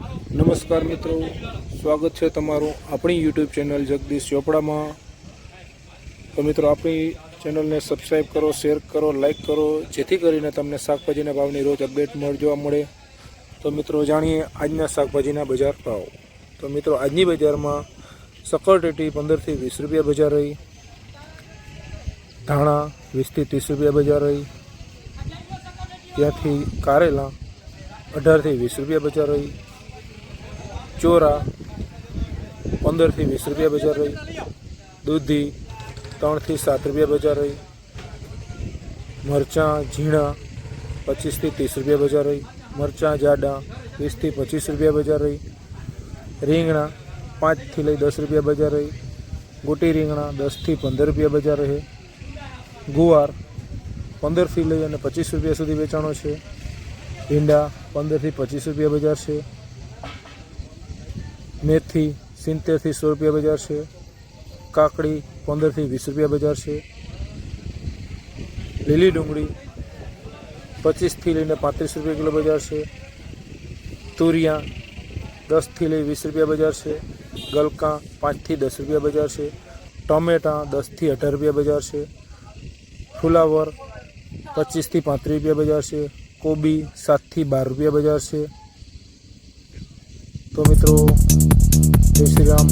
નમસ્કાર મિત્રો, સ્વાગત છે તમારું આપણી યુટ્યુબ ચેનલ જગદીશ ચોપડામાં. તો મિત્રો, આપણી ચેનલને સબસ્ક્રાઈબ કરો શેર કરો લાઈક કરો, જેથી કરીને તમને શાકભાજીના ભાવની રોજ અપડેટ મળ જોવા મળે. તો મિત્રો, જાણીએ આજના શાકભાજીના બજાર ભાવ. તો મિત્રો, આજની બજારમાં સકરટેટી પંદરથી વીસ રૂપિયા બજાર રહી. ધાણા વીસથી ત્રીસ રૂપિયા બજાર રહી. ત્યાંથી કારેલા અઢારથી વીસ રૂપિયા બજાર રહી. ચોરા, પંદરથી વીસ રૂપિયા બજાર રહી. દૂધી, ત્રણથી સાત રૂપિયા બજાર રહી. મરચાં, ઝીણા, પચીસથી ત્રીસ રૂપિયા બજાર રહી. મરચાં, જાડા, વીસથી પચીસ રૂપિયા બજાર રહી. રીંગણા, પાંચથી લઈ દસ રૂપિયા બજાર રહી. ગોટી રીંગણા, દસથી પંદર રૂપિયા બજાર રહે. ગુવાર, પંદરથી લઈ અને પચીસ રૂપિયા સુધી વેચાણો છે. ભીંડા, પંદરથી પચીસ રૂપિયા બજાર છે. મેથી સિત્તેરથી સો રૂપિયા બજાર છે. કાકડી પંદરથી વીસ રૂપિયા બજાર છે. લીલી ડુંગળી પચીસથી લઈને પાંત્રીસ રૂપિયા કિલો બજાર છે. તુરિયા દસથી લઈ વીસ રૂપિયા બજાર છે. ગલકા પાંચથી દસ રૂપિયા બજાર છે. ટમેટાં દસથી અઢાર રૂપિયા બજાર છે. ફુલાવર પચીસથી પાંત્રીસ રૂપિયા બજાર છે. કોબી સાતથી બાર રૂપિયા બજાર છે. તો મિત્રો જય શ્રી રામ.